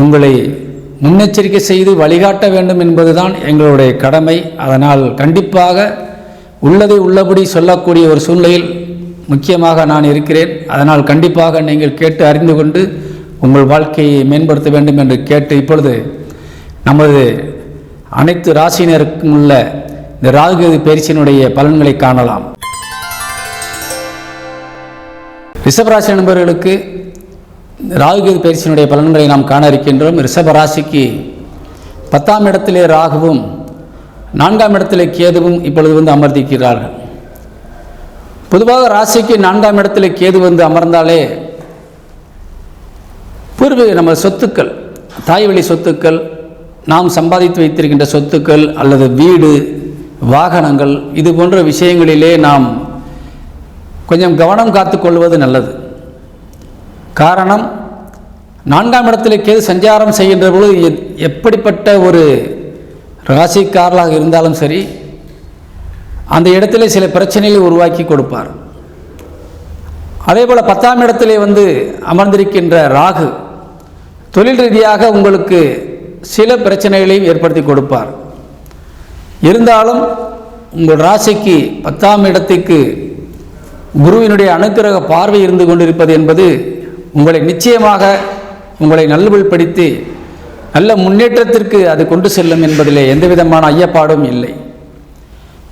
உங்களை முன்னெச்சரிக்கை செய்து வழிகாட்ட வேண்டும் என்பதுதான் எங்களுடைய கடமை. அதனால் கண்டிப்பாக உள்ளதை உள்ளபடி சொல்லக்கூடிய ஒரு சூழ்நிலையில் முக்கியமாக நான் இருக்கிறேன். அதனால் கண்டிப்பாக நீங்கள் கேட்டு அறிந்து கொண்டு உங்கள் வாழ்க்கையை மேம்படுத்த வேண்டும் என்று கேட்டு இப்பொழுது நமது அனைத்து ராசியினருக்கும் உள்ள இந்த ராகுகேது பயிற்சியினுடைய பலன்களை காணலாம். ரிஷபராசி நண்பர்களுக்கு ராகுகேது பயிற்சியினுடைய பலன்களை நாம் காண இருக்கின்றோம். ரிஷபராசிக்கு பத்தாம் இடத்திலே ராகுவும் நான்காம் இடத்திலே கேதுவும் இப்பொழுது வந்து அமர்ந்திருக்கிறார்கள். பொதுவாக ராசிக்கு நான்காம் இடத்திலே கேது வந்து அமர்ந்தாலே பூர்வீக நம்ம சொத்துக்கள் தாய் வழி சொத்துக்கள் நாம் சம்பாதித்து வைத்திருக்கின்ற சொத்துக்கள் அல்லது வீடு வாகனங்கள் இது போன்ற விஷயங்களிலே நாம் கொஞ்சம் கவனம் காத்துக்கொள்வது நல்லது. காரணம் நான்காம் இடத்திலே கேது சஞ்சாரம் செய்கின்ற பொழுது எப்படிப்பட்ட ஒரு ராசிக்காரலாக இருந்தாலும் சரி அந்த இடத்திலே சில பிரச்சனைகளை உருவாக்கி கொடுப்பார். அதே போல் பத்தாம் இடத்திலே வந்து அமர்ந்திருக்கின்ற ராகு தொழில் ரீதியாக உங்களுக்கு சில பிரச்சனைகளையும் ஏற்படுத்தி கொடுப்பார். இருந்தாலும் உங்கள் ராசிக்கு பத்தாம் இடத்துக்கு குருவினுடைய அனுக்கிரக பார்வை இருந்து கொண்டிருப்பது என்பது உங்களை நிச்சயமாக உங்களை நல்வழ்படுத்தி நல்ல முன்னேற்றத்திற்கு அது கொண்டு செல்லும் என்பதிலே எந்த விதமான ஐயப்பாடும் இல்லை.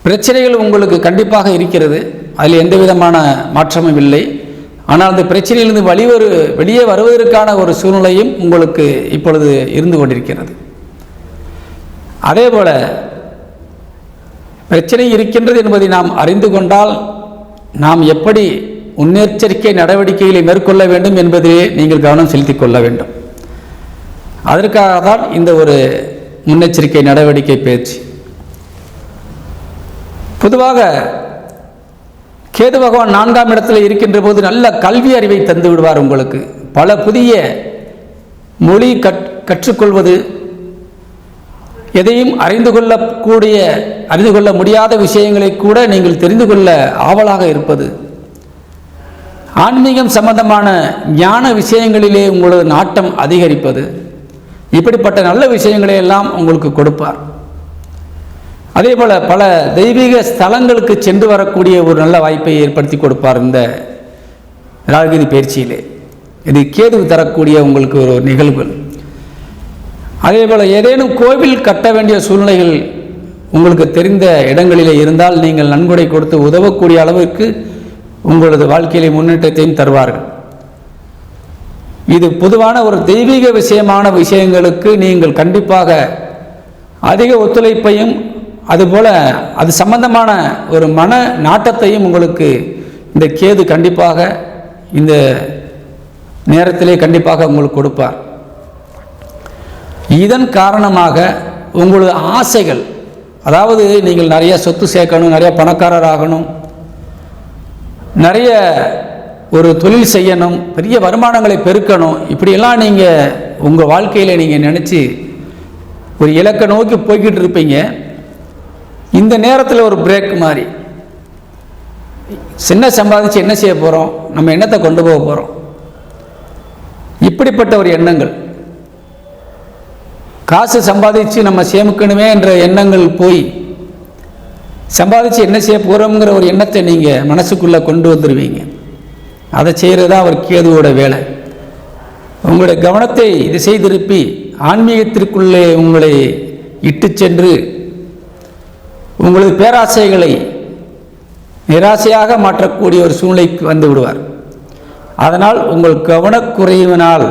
பிரச்சனைகள் உங்களுக்கு கண்டிப்பாக இருக்கிறது. அதில் எந்த விதமான மாற்றமும் இல்லை. ஆனால் அந்த பிரச்சனையிலிருந்து வழிவரு வெளியே வருவதற்கான ஒரு சூழ்நிலையும் உங்களுக்கு இப்பொழுது இருந்து கொண்டிருக்கிறது. அதே போல பிரச்சனை இருக்கின்றது என்பதை நாம் அறிந்து கொண்டால் நாம் எப்படி முன்னெச்சரிக்கை நடவடிக்கைகளை மேற்கொள்ள வேண்டும் என்பதிலே நீங்கள் கவனம் செலுத்திக் கொள்ள வேண்டும். அதற்காக தான் இந்த ஒரு முன்னெச்சரிக்கை நடவடிக்கை பயிற்சி பொதுவாக கேது பகவான் நான்காம் இடத்தில் இருக்கின்ற போது நல்ல கல்வி அறிவை தந்து விடுவார் உங்களுக்கு. பல புதிய மொழி கற் கற்றுக்கொள்வது எதையும் அறிந்து கொள்ளக்கூடிய அறிந்து கொள்ள முடியாத விஷயங்களை கூட நீங்கள் தெரிந்து கொள்ள ஆவலாக இருப்பது. ஆன்மீகம் சம்பந்தமான ஞான விஷயங்களிலே உங்களது நாட்டம் அதிகரிப்பது. இப்படிப்பட்ட நல்ல விஷயங்களை எல்லாம் உங்களுக்கு கொடுப்பார். அதே போல் பல தெய்வீக ஸ்தலங்களுக்கு சென்று வரக்கூடிய ஒரு நல்ல வாய்ப்பை ஏற்படுத்தி கொடுப்பார் இந்த ராகுதி பயிற்சியிலே. இது கேது தரக்கூடிய உங்களுக்கு ஒரு நிகழ்வு. அதே போல் ஏதேனும் கோவில் கட்ட வேண்டிய சூழ்நிலைகள் உங்களுக்கு தெரிந்த இடங்களிலே இருந்தால் நீங்கள் நன்கொடை கொடுத்து உதவக்கூடிய அளவிற்கு உங்களது வாழ்க்கையிலே முன்னேற்றத்தையும் தருவார்கள். இது பொதுவான ஒரு தெய்வீக விஷயமான விஷயங்களுக்கு நீங்கள் கண்டிப்பாக அதிக ஒத்துழைப்பையும் அதுபோல அது சம்பந்தமான ஒரு மன நாட்டத்தையும் உங்களுக்கு இந்த கேது கண்டிப்பாக இந்த நேரத்திலே கண்டிப்பாக உங்களுக்கு கொடுப்பார். இதன் காரணமாக உங்களது ஆசைகள் அதாவது நீங்கள் நிறைய சொத்து சேர்க்கணும் நிறைய பணக்காரர் ஆகணும் நிறைய ஒரு தொழில் செய்யணும் பெரிய வருமானங்களை பெருக்கணும் இப்படியெல்லாம் நீங்கள் உங்கள் வாழ்க்கையில் நீங்கள் நினச்சி ஒரு இலக்கை நோக்கி போய்கிட்டு இருப்பீங்க. இந்த நேரத்தில் ஒரு பிரேக் மாதிரி சின்ன சம்பாதிச்சு என்ன செய்ய போகிறோம் நம்ம எண்ணத்தை கொண்டு போக போகிறோம் இப்படிப்பட்ட ஒரு எண்ணங்கள். காசு சம்பாதிச்சு நம்ம சேமிக்கணுமே என்ற எண்ணங்கள் போய் சம்பாதிச்சு என்ன செய்ய போகிறோங்கிற ஒரு எண்ணத்தை நீங்கள் மனசுக்குள்ளே கொண்டு வந்துடுவீங்க அதை செய்கிறது தான் அவர் கேதுவோட வேலை. உங்களுடைய கவனத்தை திசை திருப்பி ஆன்மீகத்திற்குள்ளே உங்களை இட்டு சென்று உங்களது பேராசைகளை நிராசையாக மாற்றக்கூடிய ஒரு சூழ்நிலைக்கு வந்து விடுவார். அதனால் உங்கள் கவனக்குறைவினால்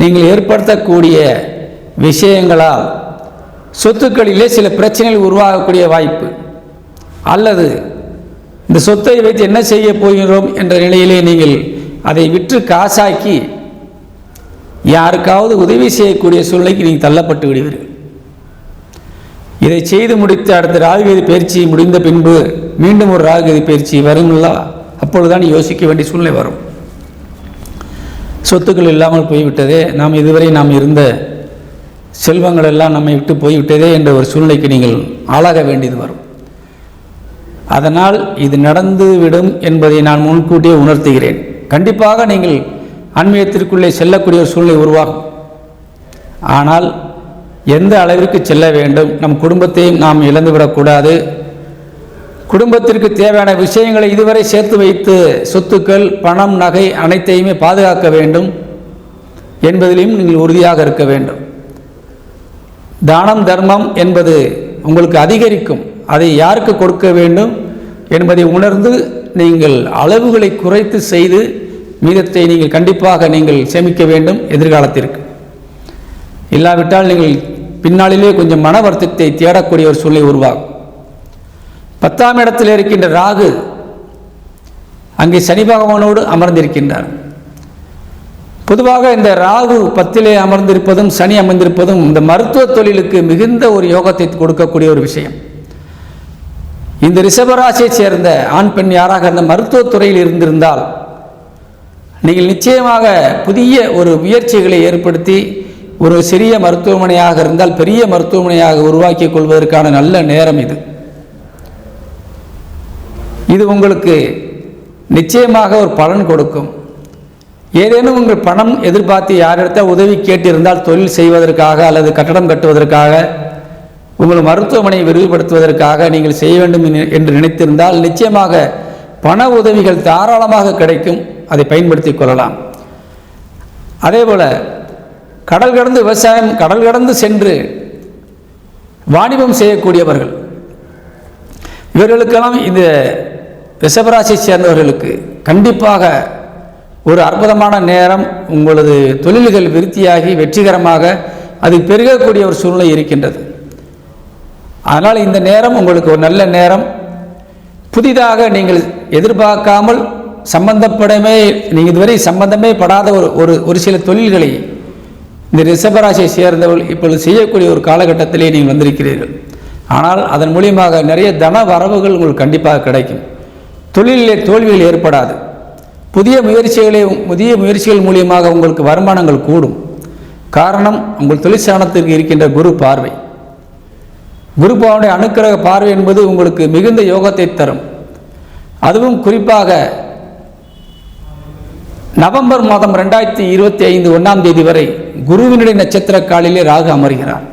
நீங்கள் ஏற்படுத்தக்கூடிய விஷயங்களால் சொத்துக்களிலே சில பிரச்சனைகள் உருவாகக்கூடிய வாய்ப்பு. அல்லது இந்த சொத்தை வைத்து என்ன செய்ய போகிறோம் என்ற நிலையிலே நீங்கள் அதை விற்று காசாக்கி யாருக்காவது உதவி செய்யக்கூடிய சூழ்நிலைக்கு நீங்கள் தள்ளப்பட்டு விடுவீர்கள். இதை செய்து முடித்து அடுத்த ராகுகதி பயிற்சி முடிந்த பின்பு மீண்டும் ஒரு ராகுகதி பயிற்சி வருங்களா? அப்பொழுதுதான் யோசிக்க வேண்டிய சூழ்நிலை வரும். சொத்துக்கள் இல்லாமல் போய்விட்டதே. நாம் இதுவரை நாம் இருந்த செல்வங்கள் எல்லாம் நம்மை விட்டு போய்விட்டதே என்ற ஒரு சூழ்நிலைக்கு நீங்கள் ஆளாக வேண்டியது வரும். அதனால் இது நடந்துவிடும் என்பதை நான் முன்கூட்டியே உணர்த்துகிறேன். கண்டிப்பாக நீங்கள் ஆன்மீகத்திற்குள்ளே செல்லக்கூடிய ஒரு சூழ்நிலை உருவாகும். ஆனால் எந்த அளவிற்கு செல்ல வேண்டும்? நம் குடும்பத்தையும் நாம் இழந்துவிடக்கூடாது குடும்பத்திற்கு தேவையான விஷயங்களை இதுவரை சேர்த்து வைத்து சொத்துக்கள் பணம் நகை அனைத்தையுமே பாதுகாக்க வேண்டும் என்பதிலையும் நீங்கள் உறுதியாக இருக்க வேண்டும். தானம் தர்மம் என்பது உங்களுக்கு அதிகரிக்கும். அதை யாருக்கு கொடுக்க வேண்டும் என்பதை உணர்ந்து நீங்கள் அளவுகளை குறைத்து செய்து மீதத்தை நீங்கள் கண்டிப்பாக நீங்கள் சேமிக்க வேண்டும் எதிர்காலத்திற்கு. இல்லாவிட்டால் நீங்கள் பின்னாளிலே கொஞ்சம் மன வருத்தத்தை தேடக்கூடிய ஒரு சூழ்நிலை உருவாகும். பத்தாம் இடத்தில் இருக்கின்ற ராகு அங்கே சனி பகவானோடு அமர்ந்திருக்கின்றார். பொதுவாக இந்த ராகு பத்திலே அமர்ந்திருப்பதும் சனி அமர்ந்திருப்பதும் இந்த மருத்துவ தொழிலுக்கு மிகுந்த ஒரு யோகத்தை கொடுக்கக்கூடிய ஒரு விஷயம். இந்த ரிஷபராசியை சேர்ந்த ஆண் பெண் யாராக இந்த மருத்துவத்துறையில் இருந்திருந்தால் நீங்கள் நிச்சயமாக புதிய ஒரு முயற்சிகளை ஏற்படுத்தி ஒரு சிறிய மருத்துவமனையாக இருந்தால் பெரிய மருத்துவமனையாக உருவாக்கிக் கொள்வதற்கான நல்ல நேரம் இது. இது உங்களுக்கு நிச்சயமாக ஒரு பலன் கொடுக்கும். ஏதேனும் உங்கள் பணம் எதிர்பார்த்து யாரிடத்த உதவி கேட்டிருந்தால் தொழில் செய்வதற்காக அல்லது கட்டடம் கட்டுவதற்காக உங்கள் மருத்துவமனையை விரிவுபடுத்துவதற்காக நீங்கள் செய்ய வேண்டும் என்று நினைத்திருந்தால் நிச்சயமாக பண உதவிகள் தாராளமாக கிடைக்கும். அதை பயன்படுத்தி கொள்ளலாம். அதேபோல் கடல் கடந்து விவசாயம் கடல் கடந்து சென்று வாணிபம் செய்யக்கூடியவர்கள் இவர்களுக்கெல்லாம் இந்த ரிஷபராசியை சேர்ந்தவர்களுக்கு கண்டிப்பாக ஒரு அற்புதமான நேரம் உங்களது தொழில்கள் விருத்தியாகி வெற்றிகரமாக அது பெருகக்கூடிய ஒரு சூழ்நிலை இருக்கின்றது. அதனால் இந்த நேரம் உங்களுக்கு ஒரு நல்ல நேரம். புதிதாக நீங்கள் எதிர்பார்க்காமல் சம்பந்தப்படமே நீங்கள் இதுவரை சம்பந்தமே படாத ஒரு ஒரு ஒரு சில தொழில்களை இந்த ரிஷபராசியை சேர்ந்தவர்கள் இப்பொழுது செய்யக்கூடிய ஒரு காலகட்டத்திலே நீங்கள் வந்திருக்கிறீர்கள். ஆனால் அதன் மூலியமாக நிறைய தன வரவுகள் உங்களுக்கு கண்டிப்பாக கிடைக்கும். தொழிலிலே தோல்விகள் ஏற்படாது. புதிய முயற்சிகளை புதிய முயற்சிகள் மூலியமாக உங்களுக்கு வருமானங்கள் கூடும். காரணம் உங்கள் தொழிற்சாணத்திற்கு இருக்கின்ற குரு பார்வை. குரு பாவனுடைய அனுக்கிரக பார்வை என்பது உங்களுக்கு மிகுந்த யோகத்தை தரும். அதுவும் குறிப்பாக நவம்பர் மாதம் ரெண்டாயிரத்தி இருபத்தி ஐந்து ஒன்றாம் தேதி வரை குருவினுடைய நட்சத்திர காலிலே ராகு அமர்கிறார்.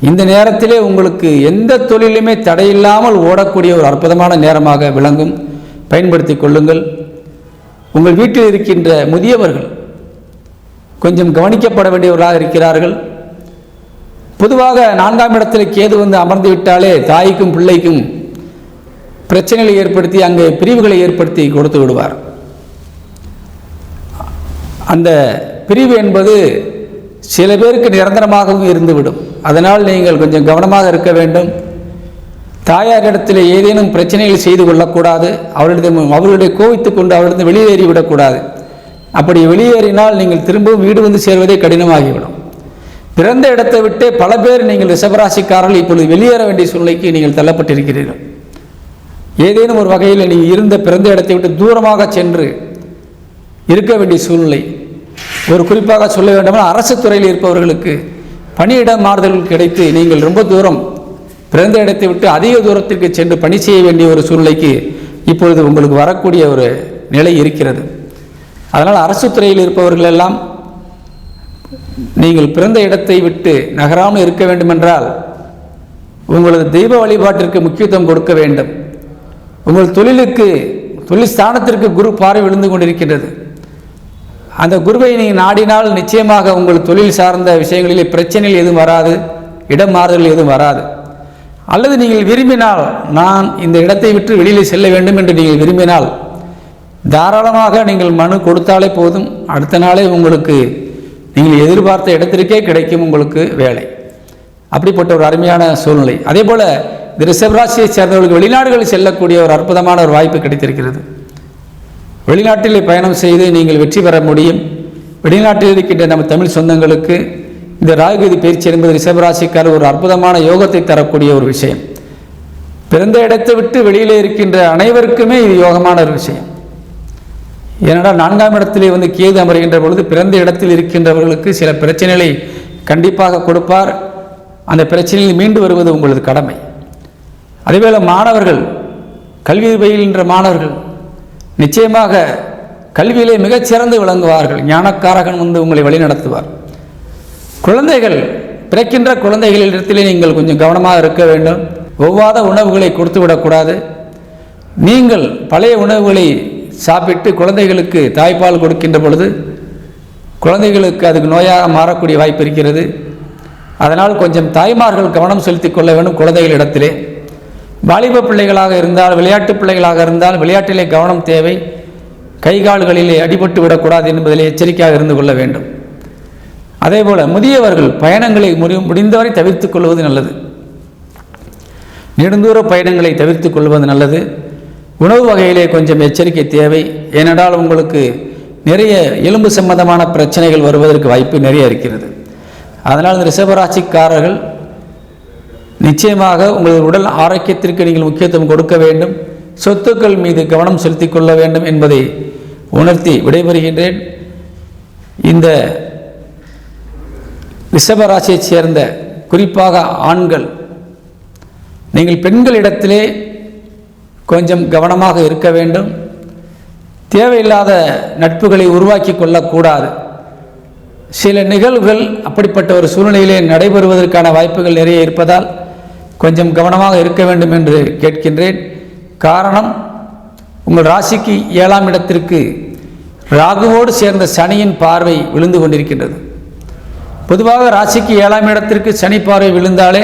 இந்த நேரத்திலே உங்களுக்கு எந்த தொழிலுமே தடையில்லாமல் ஓடக்கூடிய ஒரு அற்புதமான நேரமாக விளங்கும். பயன்படுத்தி கொள்ளுங்கள். உங்கள் வீட்டில் இருக்கின்ற முதியவர்கள் கொஞ்சம் கவனிக்கப்பட வேண்டியவர்களாக இருக்கிறார்கள். பொதுவாக நான்காம் இடத்தில் கேது வந்து அமர்ந்து விட்டாலே தாய்க்கும் பிள்ளைக்கும் பிரச்சனைகளை ஏற்படுத்தி அங்கே பிரிவுகளை ஏற்படுத்தி கொடுத்து விடுவார். அந்த பிரிவு என்பது சில பேருக்கு நிரந்தரமாகவும் இருந்துவிடும். அதனால் நீங்கள் கொஞ்சம் கவனமாக இருக்க வேண்டும். தாயாரிடத்தில் ஏதேனும் பிரச்சனைகள் செய்து கொள்ளக்கூடாது. அவர்களிடம் அவர்களுடைய கோவித்துக் கொண்டு அவர்களிடம் வெளியேறி விடக்கூடாது. அப்படி வெளியேறினால் நீங்கள் திரும்பவும் வீடு வந்து சேர்வதே கடினமாகிவிடும். பிறந்த இடத்தை விட்டே பல பேர் நீங்கள் ரிஷபராசிக்காரர்கள் இப்பொழுது வெளியேற வேண்டிய சூழ்நிலைக்கு நீங்கள் தள்ளப்பட்டிருக்கிறீர்கள். ஏதேனும் ஒரு வகையில் நீங்கள் இருந்த பிறந்த இடத்தை விட்டு தூரமாக சென்று இருக்க வேண்டிய சூழ்நிலை. ஒரு குறிப்பாக சொல்ல வேண்டுமென்றால் அரசு துறையில் இருப்பவர்களுக்கு பணியிட மாறுதல்கள் கிடைத்து நீங்கள் ரொம்ப தூரம் பிறந்த இடத்தை விட்டு அதிக தூரத்திற்கு சென்று பணி செய்ய வேண்டிய ஒரு சூழ்நிலைக்கு இப்பொழுது உங்களுக்கு வரக்கூடிய ஒரு நிலை இருக்கிறது. அதனால் அரசு துறையில் இருப்பவர்கள் எல்லாம் நீங்கள் பிறந்த இடத்தை விட்டு நகராமல் இருக்க வேண்டுமென்றால் உங்களது தெய்வ வழிபாட்டிற்கு முக்கியத்துவம் கொடுக்க வேண்டும். உங்கள் தொழிலுக்கு தொழில் ஸ்தானத்திற்கு குரு பார்வை விழுந்து கொண்டிருக்கின்றது. அந்த குருவை நீங்கள் நாடினால் நிச்சயமாக உங்கள் தொழில் சார்ந்த விஷயங்களிலே பிரச்சனைகள் எதுவும் வராது இடம் மாறுதல் எதுவும் வராது. அல்லது நீங்கள் விரும்பினால் நான் இந்த இடத்தை விட்டு வெளியில் செல்ல வேண்டும் என்று நீங்கள் விரும்பினால் தாராளமாக நீங்கள் மனு கொடுத்தாலே போதும். அடுத்த நாளே உங்களுக்கு நீங்கள் எதிர்பார்த்த இடத்திற்கே கிடைக்கும் உங்களுக்கு வேலை. அப்படிப்பட்ட ஒரு அருமையான சூழ்நிலை. அதே போல் இந்த ரிஷபராசியை சேர்ந்தவர்களுக்கு வெளிநாடுகளில் செல்லக்கூடிய ஒரு அற்புதமான ஒரு வாய்ப்பு கிடைத்திருக்கிறது. வெளிநாட்டிலே பயணம் செய்து நீங்கள் வெற்றி பெற முடியும். வெளிநாட்டில் இருக்கின்ற நம்ம தமிழ் சொந்தங்களுக்கு இந்த ராகுகதி பயிற்சி என்பது ரிஷபராசிக்கார ஒரு அற்புதமான யோகத்தை தரக்கூடிய ஒரு விஷயம். பிறந்த இடத்தை விட்டு வெளியிலே இருக்கின்ற அனைவருக்குமே இது யோகமான ஒரு விஷயம். ஏனென்றால் நான்காம் இடத்திலே வந்து கேது அமர்கின்ற பொழுது பிறந்த இடத்தில் இருக்கின்றவர்களுக்கு சில பிரச்சனைகளை கண்டிப்பாக கொடுப்பார். அந்த பிரச்சனையில் மீண்டு வருவது உங்களது கடமை. அதேபோல் மாணவர்கள் கல்வி பயில்கின்ற மாணவர்கள் நிச்சயமாக கல்வியிலே மிகச்சிறந்து விளங்குவார்கள். ஞானக்காரகன் வந்து உங்களை வழிநடத்துவார். குழந்தைகள் பிறக்கின்ற குழந்தைகளிடத்திலே நீங்கள் கொஞ்சம் கவனமாக இருக்க வேண்டும். ஒவ்வாத உணவுகளை கொடுத்து விடக்கூடாது நீங்கள் பழைய உணவுகளை சாப்பிட்டு குழந்தைகளுக்கு தாய்ப்பால் கொடுக்கின்ற பொழுது குழந்தைகளுக்கு அதுக்கு நோயாக மாறக்கூடிய வாய்ப்பு இருக்கிறது. அதனால் கொஞ்சம் தாய்மார்கள் கவனம் செலுத்திக் கொள்ள வேண்டும் குழந்தைகளிடத்திலே வாலிப பிள்ளைகளாக இருந்தால் விளையாட்டு பிள்ளைகளாக இருந்தால் விளையாட்டிலே கவனம் தேவை. கை கால்களிலே அடிபட்டு விடக்கூடாது என்பதிலே எச்சரிக்கையாக இருந்து கொள்ள வேண்டும். அதேபோல முதியவர்கள் பயணங்களை முடி முடிந்தவரை தவிர்த்து கொள்வது நல்லது. நெடுந்தூர பயணங்களை தவிர்த்து கொள்வது நல்லது. உணவு வகையிலே கொஞ்சம் எச்சரிக்கை தேவை. ஏனென்றால் உங்களுக்கு நிறைய எலும்பு சம்பந்தமான பிரச்சனைகள் வருவதற்கு வாய்ப்பு நிறைய இருக்கிறது. அதனால் இந்த ரிஷபராசிக்காரர்கள் நிச்சயமாக உங்களது உடல் ஆரோக்கியத்திற்கு நீங்கள் முக்கியத்துவம் கொடுக்க வேண்டும். சொத்துக்கள் மீது கவனம் செலுத்திக் கொள்ள வேண்டும் என்பதை உணர்த்தி விடைபெறுகின்றேன். இந்த ரிஷபராசியைச் சேர்ந்த குறிப்பாக ஆண்கள் நீங்கள் பெண்களிடத்திலே கொஞ்சம் கவனமாக இருக்க வேண்டும். தேவையில்லாத நட்புகளை உருவாக்கி கொள்ளக்கூடாது. சில நிகழ்வுகள் அப்படிப்பட்ட ஒரு சூழ்நிலையிலே நடைபெறுவதற்கான வாய்ப்புகள் நிறைய இருப்பதால் கொஞ்சம் கவனமாக இருக்க வேண்டும் என்று கேட்கின்றேன். காரணம் உங்கள் ராசிக்கு ஏழாம் இடத்திற்கு ராகுவோடு சேர்ந்த சனியின் பார்வை விழுந்து கொண்டிருக்கின்றது. பொதுவாக ராசிக்கு ஏழாம் இடத்திற்கு சனி பார்வை விழுந்தாலே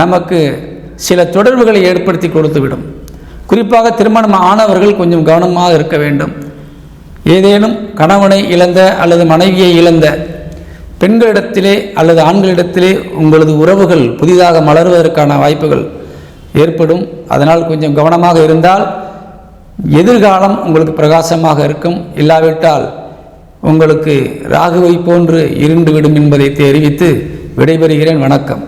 நமக்கு சில தொடர்புகளை ஏற்படுத்தி கொடுத்துவிடும். குறிப்பாக திருமணம் ஆனவர்கள் கொஞ்சம் கவனமாக இருக்க வேண்டும். ஏதேனும் கணவனை இழந்த அல்லது மனைவியை இழந்த பெண்களிடத்திலே அல்லது ஆண்களிடத்திலே உங்களது உறவுகள் புதிதாக மலர்வதற்கான வாய்ப்புகள் ஏற்படும். அதனால் கொஞ்சம் கவனமாக இருந்தால் எதிர்காலம் உங்களுக்கு பிரகாசமாக இருக்கும். இல்லாவிட்டால் உங்களுக்கு ராகுவை போன்று இருண்டு விடும் என்பதை தெரிவித்து விடைபெறுகிறேன். வணக்கம்.